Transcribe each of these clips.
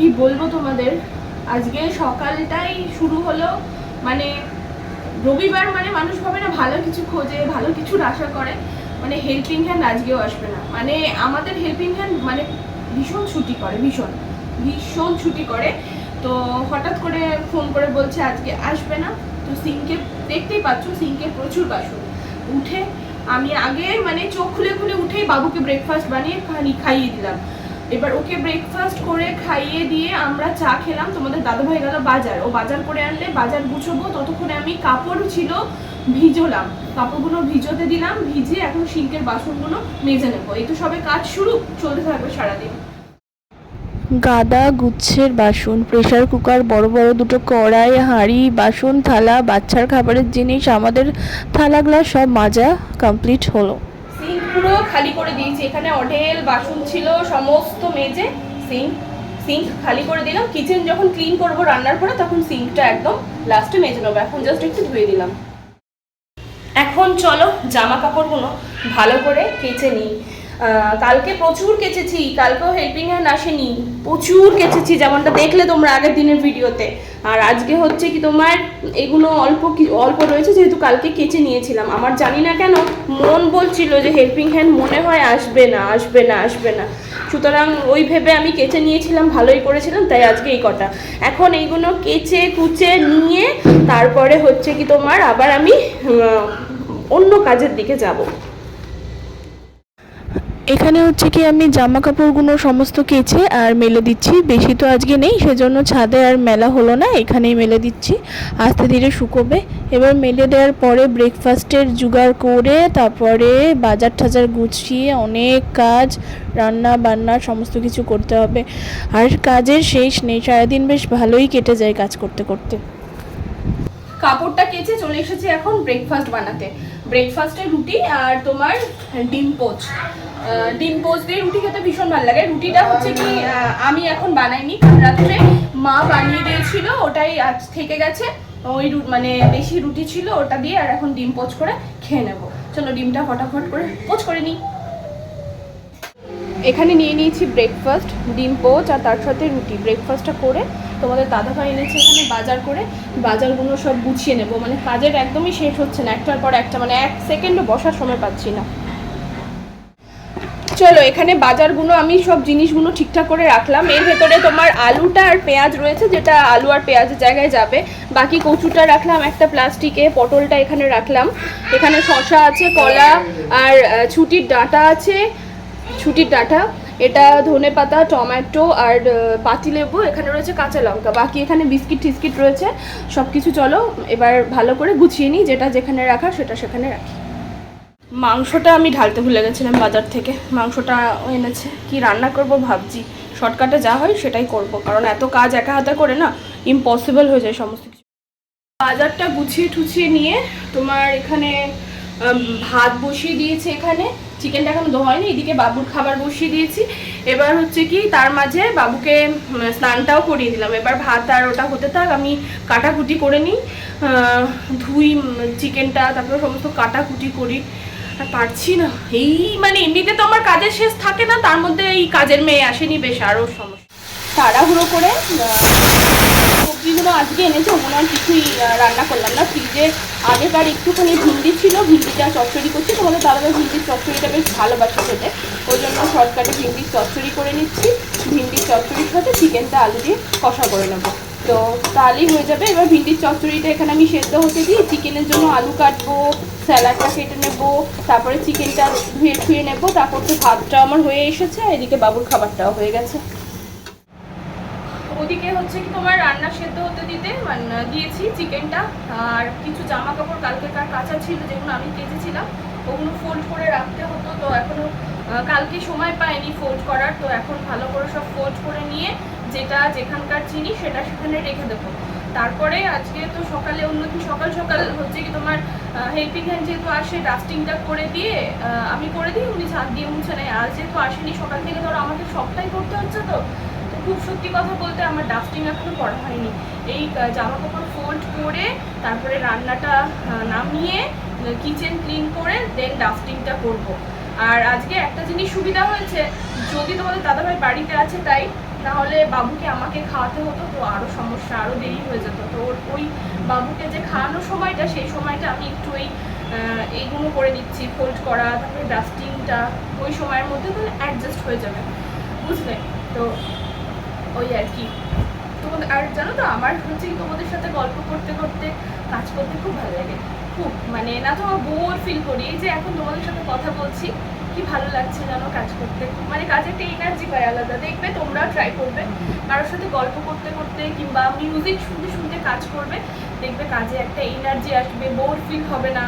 কি বলব তোমাদের? আজকে সকালটাই শুরু হলো মানে রবিবার মানে মানুষ ভাবে না ভালো কিছু খোঁজে, ভালো কিছুর আশা করে মানে হেল্পিং হ্যান্ড আজকেও আসবে না। মানে আমাদের হেল্পিং হ্যান্ড মানে ভীষণ ছুটি করে, ভীষণ ভীষণ ছুটি করে। তো হঠাৎ করে ফোন করে বলছে আজকে আসবে না। তো সিঙ্কে দেখতেই পাচ্ছ, সিঙ্কে প্রচুর বাসন। উঠে আমি আগে মানে চোখ খুলে খুলে উঠেই বাবুকে ব্রেকফাস্ট বানিয়ে খাইয়ে দিলাম। এবার ওকে ব্রেকফাস্ট করে খাইয়ে দিয়ে আমরা চা খেলাম। তোমাদের দাদাভাই গেল বাজার। ও বাজার করে আনলে বাজার গুছবো। ততক্ষণে আমি কাপড় ছিল, ভিজোলাম। কাপড়গুলো ভিজোতে দিলাম, ভিজে এখন সিঙ্কের বাসনগুলো মেজে নেব। এই তো সবে কাজ শুরু, চলতে থাকবে সারাদিন। গাদা গুচ্ছের বাসন প্রেশার কুকার বড় বড় দুটো কড়াই, হাঁড়ি, বাসন, থালা, বাচ্চার খাবারের জিনিস, আমাদের থালা গ্লাস সব মাজা কমপ্লিট হলো। পুরো খালি করে দিয়েছি। এখানে অঢেল, বাসন ছিল, সমস্ত মেজে সিঙ্ক সিঙ্ক খালি করে দিলাম। কিচেন যখন ক্লিন করব রান্নার পরে তখন সিঙ্কটা একদম লাস্টে মেজে নেব। এখন জাস্ট একটু ধুয়ে দিলাম। এখন চলো জামা কাপড়গুলো ভালো করে কেচে নিই। কালকে প্রচুর কেচেছি, কালকেও হেল্পিং হ্যান্ড আসেনি। প্রচুর কেচেছি, যেমনটা দেখলে তোমরা আগের দিনের ভিডিওতে। আর আজকে হচ্ছে কি তোমার, এগুলো অল্প অল্প রয়েছে, যেহেতু কালকে কেচে নিয়েছিলাম। আমার জানি না কেন, মন বলছিল যে হেল্পিং হ্যান্ড মনে হয় আসবে না আসবে না আসবে না। সুতরাং ওই ভেবে আমি কেচে নিয়েছিলাম, ভালোই করেছিলাম, তাই আজকে এই কটা। এখন এইগুলো কেচে, কুচে নিয়ে তারপরে হচ্ছে কি তোমার আবার আমি অন্য কাজের দিকে যাব। এখানে হচ্ছে কি আমি জামা কাপড়গুলো সমস্ত কেচে আর মেলে দিচ্ছি। বেশি তো আজকে নেই, সেজন্য ছাদে আর মেলা হলো না, এখানেই মেলে দিচ্ছি। আস্তে ধীরে শুকোবে। এবার মেলে দেওয়ার পরে ব্রেকফাস্টের জোগাড় করে, তারপরে বাজার টাজার গুছিয়ে অনেক কাজ রান্না বান্না সমস্ত কিছু করতে হবে। আর কাজের শেষ নেই, সারাদিন বেশ ভালোই কেটে যায় কাজ করতে করতে। কাপড়টা কেচে চলে এসেছি এখন ব্রেকফাস্ট বানাতে। ব্রেকফাস্টে রুটি আর তোমার ডিম পোচ। ডিম পোচ দিয়ে রুটি খেতে ভীষণ ভালো লাগে। রুটিটা হচ্ছে কি আমি এখন বানাইনি। রাত্রে মা বানিয়ে দিয়েছিল, ওটাই আজ থেকে গেছে। ওই মানে বেশি রুটি ছিল, ওটা দিয়ে আর এখন ডিম পোচ করে খেয়ে নেব। চলো ডিমটা ফটাফট করে পোচ করে নিই। এখানে নিয়ে নিয়েছি ব্রেকফাস্ট ডিম পোচ আর তার সাথে রুটি। ব্রেকফাস্টটা করে তোমাদের দাদা ভাই এনেছে এখানে বাজার করে। বাজারগুলো সব গুছিয়ে নেব। মানে কাজের একদমই শেষ হচ্ছে না। একটার পর একটা মানে এক সেকেন্ডও বসার সময় পাচ্ছি না। চলো, এখানে বাজারগুলো আমি সব জিনিসগুলো ঠিকঠাক করে রাখলাম। এর ভেতরে তোমার আলুটা আর পেঁয়াজ রয়েছে, যেটা আলু আর পেঁয়াজের জায়গায় যাবে। বাকি কচুটা রাখলাম, একটা প্লাস্টিকে, পটলটা এখানে রাখলাম। এখানে শশা আছে, কলা, আর ছুটির ডাঁটা আছে। ছুটির ডাঁটা, এটা ধনে পাতা, টমেটো, আর পাতিলেবু, এখানে রয়েছে কাঁচা লঙ্কা। বাকি এখানে বিস্কিট টিস্কিট রয়েছে। সব কিছু চলো, এবার ভালো করে গুছিয়ে নিই, যেটা যেখানে রাখা সেটা সেখানে রাখি। মাংসটা আমি ঢালতে ভুলে গেছিলাম বাজার থেকে। মাংসটা এনেছে। কি রান্না করব ভাবছি। শর্টকাটে যা হয় সেটাই করব। কারণ এত কাজ একা হাতে করে না ইম্পসিবল হয়ে যায় সমস্ত কিছু। বাজারটা গুছিয়ে টুছিয়ে নিয়ে তোমার এখানে ভাত বসিয়ে দিয়েছে এখানে। চিকেনটা এখন হয়নি, এদিকে বাবুর খাবার বসিয়ে দিয়েছি। এবার হচ্ছে কি, তার মাঝে বাবুকে স্নানটাও করিয়ে দিলাম। এবার ভাত আর ওটা হতে থাক, আমি কাটাকুটি করে নিই। ধুই চিকেনটা, তারপরে সমস্ত কাটাকুটি করি। পারছি না। এই মানে এমনিতে তো আমার কাজের শেষ থাকে না, তার মধ্যে এই কাজের মেয়ে আসেনি, বেশ আরও সমস্যা। তাড়াহুড়ো করে সবজিগুলো আজকে এনেছে, ওগুলো আর কিছুই রান্না করলাম না। ফ্রিজে আগেকার একটুখানি ভিন্ডি ছিল ভিন্ডিটা চচ্চড়ি করছি, তোমাদের দাদা ভিন্ডির চচ্চড়িটা বেশ ভালোবাসা খেতে। ওই জন্য শর্টকাটে ভিন্ডির চচ্চড়ি করে নিচ্ছি। ভিন্ডির চচ্চড়ির সাথে চিকেনটা আলু দিয়ে কষা করে নেব। তো তাহলেই হয়ে যাবে। এবার ভিন্ডির চচ্চড়িটা এখানে আমি সেদ্ধ হতে দিই। চিকেনের জন্য আলু কাটবো স্যালাডটা কেটে নেব তারপরে চিকেনটা ধুয়ে ধুয়ে নেব। তারপর তো ভাতটা আমার হয়ে এসেছে এদিকে বাবুর খাবারটাও হয়ে গেছে। ওদিকে হচ্ছে কি তোমার রান্না সেদ্ধ হতে দিতে মানে দিয়েছি চিকেনটা। আর কিছু জামা কাপড় কালকে কার কাঁচা ছিল যেগুলো আমি কেচেছিলাম ওগুলো ফোল্ড করে রাখতে হতো। তো এখনও আহ, কালকে সময় পাইনি ফোল্ড করার। তো এখন ভালো করে সব ফোল্ড করে নিয়ে যেটা যেখানকার চিনি সেটা সেখানে রেখে দেবো। তারপরে আজকে তো সকালে অন্যদিন সকাল সকাল হচ্ছে কি তোমার হেল্পিং হ্যান্ড যেহেতু আসে ডাস্টিংটা করে দিয়ে আমি করে দিই, উনি ছাদ দিয়ে মুছে নেয়। আজ যেহেতু আসেনি সকাল থেকে, ধরো আমাকে সবটাই করতে হচ্ছে তো তো খুব সত্যি কথা বলতে আমার ডাস্টিং এখনও করা হয়নি। এই জামা কাপড় ফোল্ড করে, তারপরে রান্নাটা নামিয়ে কিচেন ক্লিন করে দেন ডাস্টিংটা করব। আর আজকে একটা জিনিস সুবিধা হয়েছে, যদি তোমাদের দাদাভাই বাড়িতে আছে তাই তাহলে বাবুকে আমাকে খাওয়াতে হতো, তো আরও সমস্যা আরও দেরি হয়ে যেত। তো ওর ওই বাবুকে যে খাওয়ানোর সময়টা, সেই সময়টা আমি একটু ওই এইগুলো করে দিচ্ছি ফোল্ড করা, তারপরে ডাস্টিংটা ওই সময়ের মধ্যে তাহলে অ্যাডজাস্ট হয়ে যাবে, বুঝলে? তো ওই আর কি। তোমাদের, আর জানো তো, আমার হচ্ছে তোমাদের সাথে গল্প করতে করতে, কাজ করতে খুব ভালো লাগে। খুব মানে না তো বোর ফিল করি যে এখন তোমাদের সাথে কথা বলছি, কি ভালো লাগছে জানো কাজ করতে? মানে কাজে একটা এনার্জি পাই আলাদা। দেখবে তোমরা ট্রাই করবে। কারোর সাথে গল্প করতে করতে কিংবা মিউজিক শুনতে শুনতে কাজ করবে, দেখবে কাজে একটা এনার্জি আসবে বোর ফিল হবে না,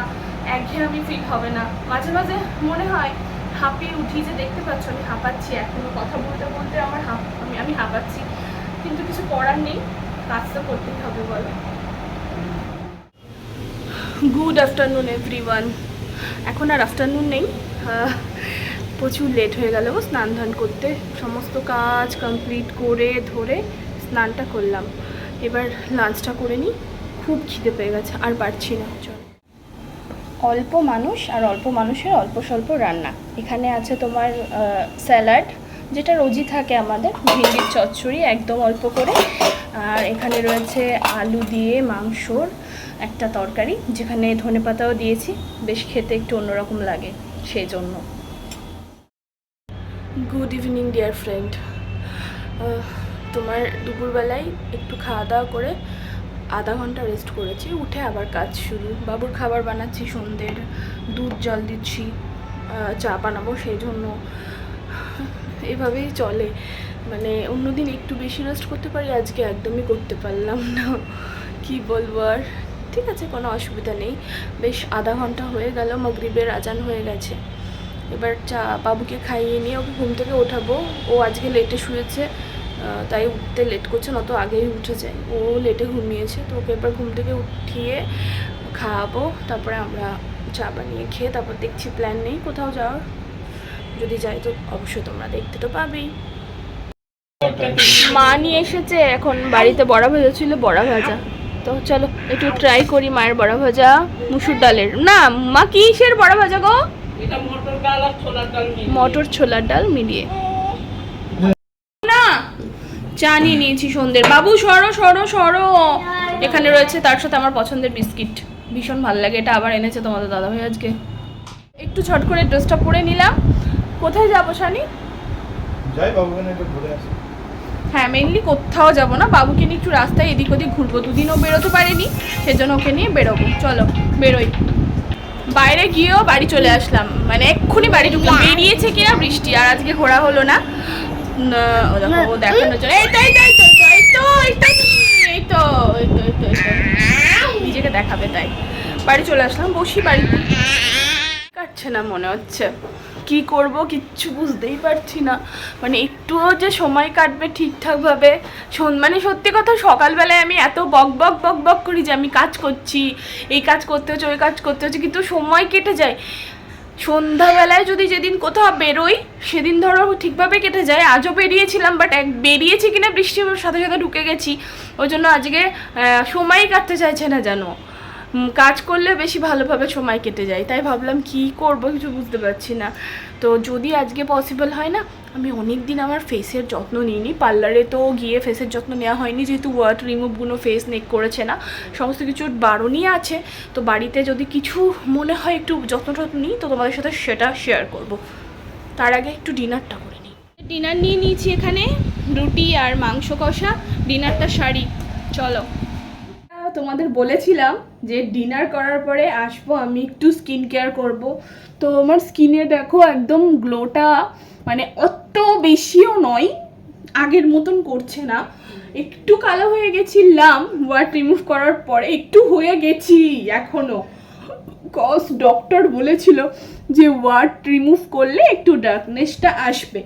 একঘেয়েমি ফিল হবে না। মাঝে মাঝে মনে হয়, হাঁপিয়ে উঠি যে দেখতে পাচ্ছ, আমি হাঁপাচ্ছি, এখনও কথা বলতে বলতে আমার হাঁপ, আমি আমি হাঁপাচ্ছি। কিন্তু কিছু করার নেই, কাজ তো করতেই হবে বলো। গুড আফটারনুন এভরিওয়ান এখন আর আফটারনুন নেই। প্রচুর লেট হয়ে গেল স্নান ধান করতে। সমস্ত কাজ কমপ্লিট করে ধরে স্নানটা করলাম। এবার লাঞ্চটা করে নিই। খুব খিদে পেয়ে গেছে, আর পারছি না। চল। অল্প মানুষ আর অল্প মানুষের অল্প স্বল্প রান্না। এখানে আছে তোমার স্যালাড যেটা রোজই থাকে আমাদের, ভেন্ডির চচ্চড়ি একদম অল্প করে। আর এখানে রয়েছে আলু দিয়ে মাংসর একটা তরকারি, যেখানে ধনেপাতাও দিয়েছি। বেশ খেতে একটু অন্যরকম লাগে সেই জন্য গুড ইভিনিং ডিয়ার ফ্রেন্ড তোমার দুপুরবেলায় একটু খাওয়া দাওয়া করে আধা ঘণ্টা রেস্ট করেছি, উঠে আবার কাজ শুরু। বাবুর খাবার বানাচ্ছি, সন্ধ্যের দুধ জল দিচ্ছি চা বানাবো সেই জন্য এভাবেই চলে। মানে অন্যদিন একটু বেশি রেস্ট করতে পারি, আজকে একদমই করতে পারলাম না। কি বলব আর? ঠিক আছে কোনো অসুবিধা নেই। বেশ আধা ঘণ্টা হয়ে গেল মগরিবের আজান হয়ে গেছে। এবার চা বাবুকে খাইয়ে নিয়ে ওকে ঘুম থেকে ওঠাবো। ও আজকে লেটে শুয়েছে তাই উঠতে লেট করছে না তো আগেই উঠে যায়। ও লেটে ঘুমিয়েছে তো ওকে এবার ঘুম থেকে উঠিয়ে খাওয়াবো। তারপরে আমরা চা বানিয়ে খেয়ে তারপর দেখছি প্ল্যান নেই কোথাও যাওয়ার। যদি যাই তো অবশ্যই তোমরা দেখতে তো পাবেই। মা নিয়ে এসেছে এখন বাড়িতে বড়া ভাজা ছিল বড়া ভাজা। তো চলো একটু ট্রাই করি মায়ের বড়া ভাজা মুসুর ডালের। না মা কিসের বড়া ভাজা গো? মটর ছোলার ডাল মিলিয়ে। মটর ছোলার ডাল মিলিয়ে। না চা নিয়ে নিয়েছি সন্ধ্যের। বাবু সরো সরো সরো। এখানে রয়েছে তার সাথে আমার পছন্দের বিস্কিট। ভীষণ ভালো লাগে এটা আবার এনেছে তোমাদের দাদাভাই আজকে। একটু ছট করে ড্রেসটা পরে নিলাম। কোথায় যাব সানি? যাই একটু ঘুরে আসি। হ্যাঁ মেনলি কোথাও যাব না বাবুকে নিয়ে একটু রাস্তায় এদিক ওদিক ঘুরবো দুদিনও বেরোতে পারেনি সেজন্য ওকে নিয়ে বেরোবো চলো বেরোই বাইরে গিয়েও বাড়ি চলে আসলাম মানে এক্ষুনি বাড়ি ঢুকলাম বেরিয়েছে কিনা বৃষ্টি আর আজকে ঘোরা হলো না এই তো নিজেকে দেখাবে তাই বাড়ি চলে আসলাম বসি বাড়ি কাটছে না মনে হচ্ছে কি করব কিচ্ছু বুঝতেই পারছি না। মানে একটুও যে সময় কাটবে ঠিকঠাকভাবে মানে সত্যি কথা সকালবেলায় আমি এত বক বক বক বক করি যে আমি কাজ করছি এই কাজ করতে হচ্ছে ওই কাজ করতে হচ্ছে কিন্তু সময় কেটে যায়। সন্ধ্যাবেলায় যদি যেদিন কোথাও বেরোই সেদিন ধরো ঠিকভাবে কেটে যায়। আজও বেরিয়েছিলাম বাট এক বেরিয়েছি কিনা বৃষ্টির সাথে সাথে ঢুকে গেছি। ওই জন্য আজকে আহ, সময়ই কাটতে চাইছে না উম, কাজ করলে বেশি ভালোভাবে সময় কেটে যায়। তাই ভাবলাম কি করব কিছু বুঝতে পারছি না। তো যদি আজকে পসিবল হয় না আমি অনেক দিন আমার ফেসের যত্ন নিইনি। পার্লারে তো গিয়ে ফেসের যত্ন নেওয়া হয়নি যেহেতু ওয়াট রিমুভগুলো ফেস নেক করেছে না। সমস্ত কিছুর বারণই আছে। তো বাড়িতে যদি কিছু মনে হয় একটু যত্ন টত্ন নিই তো তোমাদের সাথে সেটা শেয়ার করব। তার আগে একটু ডিনারটা করে নিই। ডিনার নিয়ে নিয়েছি এখানে রুটি আর মাংস কষা ডিনারটা সারি। চলো। তোমাদের বলেছিলাম যে ডিনার করার পরে আসব, আমি একটু স্কিন কেয়ার করব। তো আমার স্কিনে দেখো একদম গ্লোটা মানে অত বেশিও নয়, আগের মতন করছে না। একটু কালো হয়ে গেছিলাম ওয়াট রিমুভ করার পরে একটু হয়ে গেছি এখনও কজ ডক্টর বলেছিল যে ওয়াট রিমুভ করলে একটু ডার্কনেসটা আসবে।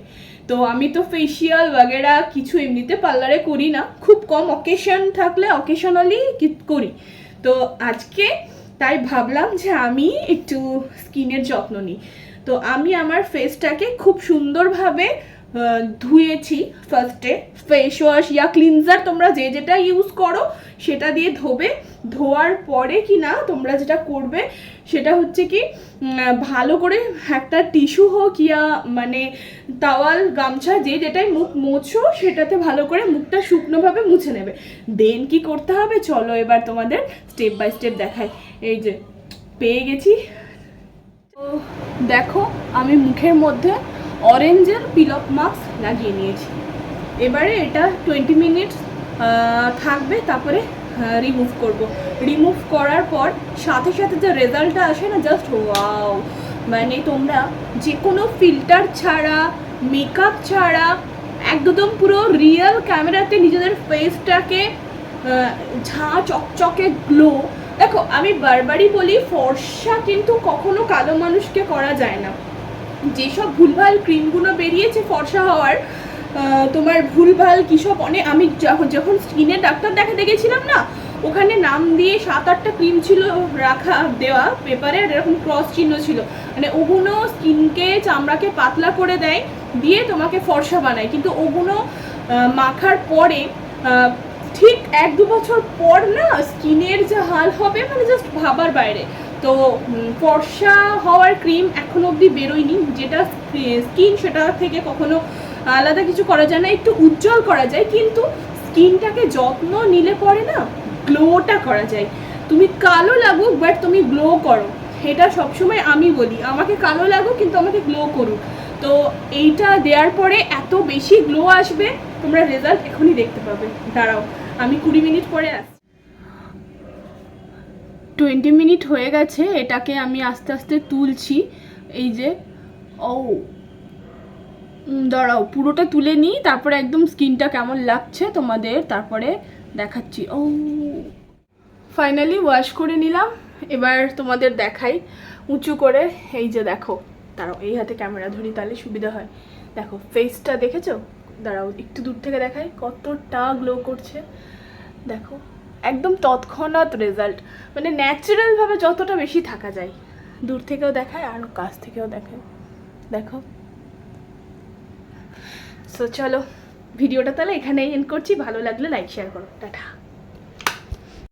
তো আমি তো ফেসিয়াল বাগেরা কিছু এমনিতে পার্লারে করি না, খুব কম অকেশন থাকলে অকেশনালি করি। তো আজকে তাই ভাবলাম যে আমি একটু স্কিনের যত্ন নিই। তো আমি আমার ফেসটাকে খুব সুন্দরভাবে ধুয়েছি ফার্স্টে ফেস ওয়াশ ইয়া ক্লিনজার তোমরা যে যেটা ইউজ করো, সেটা দিয়ে ধোবে। ধোয়ার পরে কি না তোমরা যেটা করবে সেটা হচ্ছে কি ভালো করে একটা টিস্যু হোক ইয়া মানে তাওয়াল, গামছা, যে যেটাই মুখ মোছো, সেটাতে ভালো করে মুখটা শুকনোভাবে মুছে নেবে। দেন কি করতে হবে? চলো এবার তোমাদের স্টেপ বাই স্টেপ দেখাই। এই যে, পেয়ে গেছি। তো দেখো, আমি মুখের মধ্যে অরেঞ্জের পিল অফ মাস্ক লাগিয়ে নিয়েছি। এবারে এটা টোয়েন্টি মিনিট থাকবে, তারপরে রিমুভ করব। রিমুভ করার পর সাথে সাথে যে রেজাল্টটা আসে না জাস্ট ওয়াও মানে তোমরা যে কোনো ফিল্টার ছাড়া মেকআপ ছাড়া, একদম পুরো রিয়েল ক্যামেরাতে নিজেদের ফেসটাকে ঝাঁ, চকচকে গ্লো দেখো, আমি বারবারই বলি, ফর্সা কিন্তু কখনো কালো মানুষকে করা যায় না। যেসব ভুলভাল ক্রিমগুলো বেরিয়েছে ফর্সা হওয়ার তোমার ভুলভাল কী সব অনেক আমি যখন যখন স্কিনের ডাক্তার দেখাতে গেছিলাম না, ওখানে নাম দিয়ে সাত আটটা ক্রিম ছিল রাখা দেওয়া পেপারে, আর এরকম ক্রস চিহ্ন ছিল। মানে ওগুলো স্কিনকে, চামড়াকে পাতলা করে দেয়, দিয়ে তোমাকে ফর্সা বানায়। কিন্তু ওগুলো মাখার পরে ঠিক এক দু বছর পর না স্কিনের যে হাল হবে মানে জাস্ট ভাবার বাইরে। তো ফর্সা হওয়ার ক্রিম এখন অবধি বেরোয়নি। যেটা স্কিন, সেটা থেকে কখনো আলাদা কিছু করা যায় না, একটু উজ্জ্বল করা যায়, কিন্তু স্কিনটাকে যত্ন নিলে পরে না গ্লোটা করা যায়। তুমি কালো লাগুক, বাট তুমি গ্লো করো। এটা সবসময় আমি বলি, আমাকে কালো লাগুক, কিন্তু আমাকে গ্লো করুক। তো এইটা দেওয়ার পরে এত বেশি গ্লো আসবে, তোমরা রেজাল্ট এখনই দেখতে পাবে। দাঁড়াও, আমি কুড়ি মিনিট পরে আসছি টোয়েন্টি মিনিট হয়ে গেছে, এটাকে আমি আস্তে আস্তে তুলছি। এই যে, ও দাঁড়াও, পুরোটা তুলে নিই, তারপরে একদম স্কিনটা কেমন লাগছে তোমাদের, তারপরে দেখাচ্ছি। ও ফাইনালি ওয়াশ করে নিলাম, এবার তোমাদের দেখাই, উঁচু করে, এই যে দেখো, দাঁড়াও, এই হাতে ক্যামেরা ধরি তাহলে সুবিধা হয়। দেখো ফেসটা দেখেছ? দাঁড়াও, একটু দূর থেকে দেখাই, কতটা গ্লো করছে। দেখো, একদম তৎক্ষণাৎ রেজাল্ট মানে ন্যাচারালভাবে যতটা বেশি থাকা যায়। দূর থেকেও দেখায়, আর কাছ থেকেও দেখায়। দেখো সো চলো ভিডিওটা তাহলে এখানেই এন্ড করছি। ভালো লাগলে লাইক শেয়ার করো। টাটা।